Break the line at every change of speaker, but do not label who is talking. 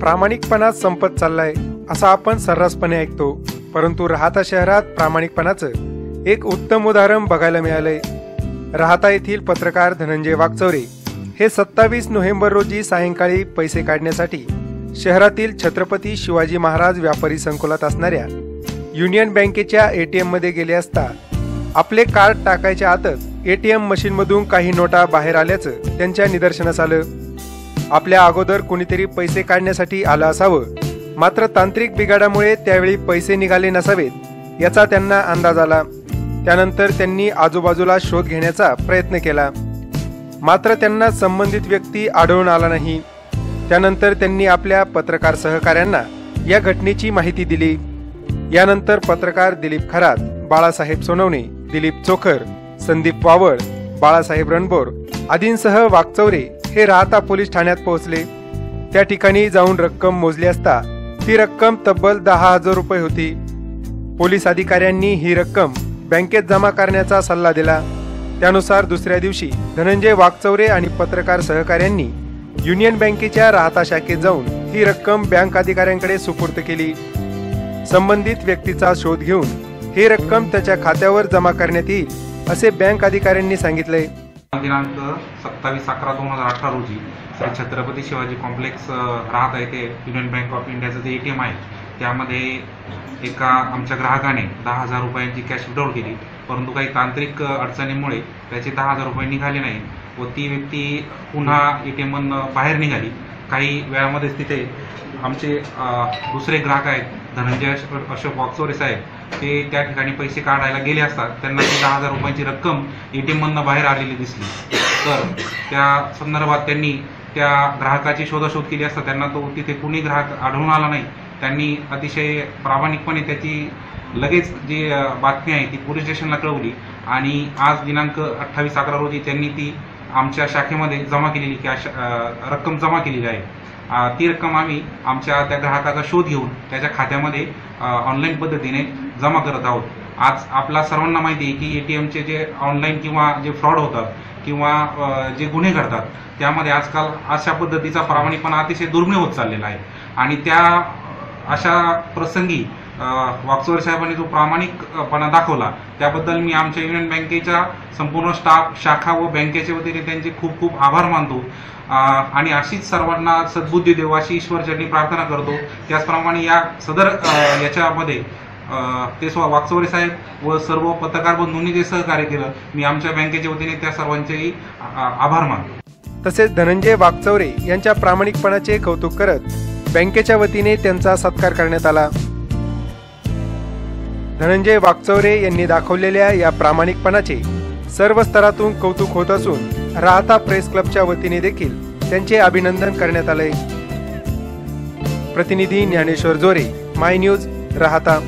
प्रामाणिकपणा संपत चाललाय असं आपण सर्रासपणे ऐकतो. परंतु राहता शहरात प्रामाणिकपणाचं एक उत्तम उदाहरण बघायला मिळालंय. राहता येथील पत्रकार धनंजय वागचौरे हे सत्तावीस नोव्हेंबर रोजी सायंकाळी पैसे काढण्यासाठी शहरातील छत्रपती शिवाजी महाराज व्यापारी संकुलात असणाऱ्या युनियन बँकेच्या एटीएममध्ये गेले असता आपले कार्ड टाकायच्या आतच एटीएम मशीनमधून काही नोटा बाहेर आल्याचं त्यांच्या निदर्शनास आलं. आपल्या अगोदर कुणीतरी पैसे काढण्यासाठी आलं असावं. मात्र तांत्रिक बिघाडामुळे त्यावेळी पैसे निघाले नसावेत याचा त्यांना अंदाज आला. त्यानंतर त्यांनी आजूबाजूला शोध घेण्याचा प्रयत्न केला. मात्र त्यांना संबंधित व्यक्ती आढळून आला नाही. त्यानंतर त्यांनी आपल्या पत्रकार सहकाऱ्यांना या घटनेची माहिती दिली. यानंतर पत्रकार दिलीप खरात बाळासाहेब सोनवणे दिलीप चोखर संदीप वावळ बाळासाहेब रणबोर आदींसह वाकचौरे हे राहता पोलीस ठाण्यात पोहोचले. त्या ठिकाणी जाऊन रक्कम मोजली असता ती रक्कम तब्बल दहा हजार रुपये होती. पोलीस अधिकाऱ्यांनी ही रक्कम बँकेत जमा करण्याचा सल्ला दिला. त्यानुसार दुसऱ्या दिवशी धनंजय वाघचौरे आणि पत्रकार सहकाऱ्यांनी युनियन बँकेच्या राहता शाखेत जाऊन ही रक्कम बँक अधिकाऱ्यांकडे सुपूर्द केली. संबंधित व्यक्तीचा शोध घेऊन ही रक्कम त्याच्या खात्यावर जमा करण्यात येईल असे बँक अधिकाऱ्यांनी सांगितले.
दिनांक सत्तावीस अकरा दोन हजार अठरा रोजी श्री छत्रपती शिवाजी कॉम्प्लेक्स राहत आहे ते युनियन बँक ऑफ इंडियाचं जे एटीएम आहे त्यामध्ये एका आमच्या ग्राहकाने दहा हजार रुपयांची कॅश विड्रॉल केली. परंतु काही तांत्रिक अडचणीमुळे त्याचे दहा हजार रुपये निघाले नाही व ती व्यक्ती पुन्हा एटीएम मधून बाहेर निघाली. काही वेळामध्येच तिथे आमचे दुसरे ग्राहक आहेत धनंजय अशोक वाकचोरे साहेब ते त्या ठिकाणी पैसे काढायला गेले असतात. त्यांना ती दहा हजार रुपयांची रक्कम एटीएम मधनं बाहेर आलेली दिसली. तर त्या संदर्भात त्यांनी त्या ग्राहकाची शोधाशोध केली असता. त्यांना तो तिथे कुणी ग्राहक आढळून आला नाही. त्यांनी अतिशय प्रामाणिकपणे त्याची लगेच जी बातमी आहे ती पोलीस स्टेशनला कळवली आणि आज दिनांक अठ्ठावीस अकरा रोजी त्यांनी ती आमच्या शाखेमध्ये जमा केलेली कॅश रक्कम जमा केलेली आहे. ती रक्कम आम्ही आमच्या त्या ग्राहकाचा शोध घेऊन त्याच्या खात्यामध्ये ऑनलाईन पद्धतीने जमा करत आहोत. आज आपला सर्वांना माहिती आहे की एटीएमचे जे ऑनलाईन किंवा जे फ्रॉड होतात किंवा जे गुन्हे घडतात त्यामध्ये आजकाल अशा पद्धतीचा प्रामाणिकपणा अतिशय दुर्मिळ होत चाललेला आहे. आणि त्या अशा प्रसंगी वाकचोरे साहेबांनी जो प्रामाणिकपणा दाखवला. त्याबद्दल मी आमच्या युनियन बँकेच्या संपूर्ण स्टाफ शाखा व बँकेच्या वतीने त्यांचे खूप खूप आभार मानतो. आणि अशीच सर्वांना सद्बुद्धी देव अशी ईश्वरचरणी प्रार्थना करतो. त्याचप्रमाणे या सदर याच्यामध्ये ते स्व वाकचौरे साहेब व सर्व पत्रकार बंधूंनी जे सहकार्य केलं मी आमच्या बँकेच्या वतीने त्या सर्वांचेही आभार मानतो.
तसेच धनंजय वाकचौरे यांच्या प्रामाणिकपणाचे कौतुक करत बँकेच्या वतीने त्यांचा सत्कार करण्यात आला. धनंजय वाकचौरे यांनी दाखवलेल्या या प्रामाणिकपणाचे सर्व स्तरातून कौतुक होत असून राहता प्रेस क्लबच्या वतीने देखील त्यांचे अभिनंदन करण्यात आले प्रतिनिधी ज्ञानेश्वर जोरे माय न्यूज राहता.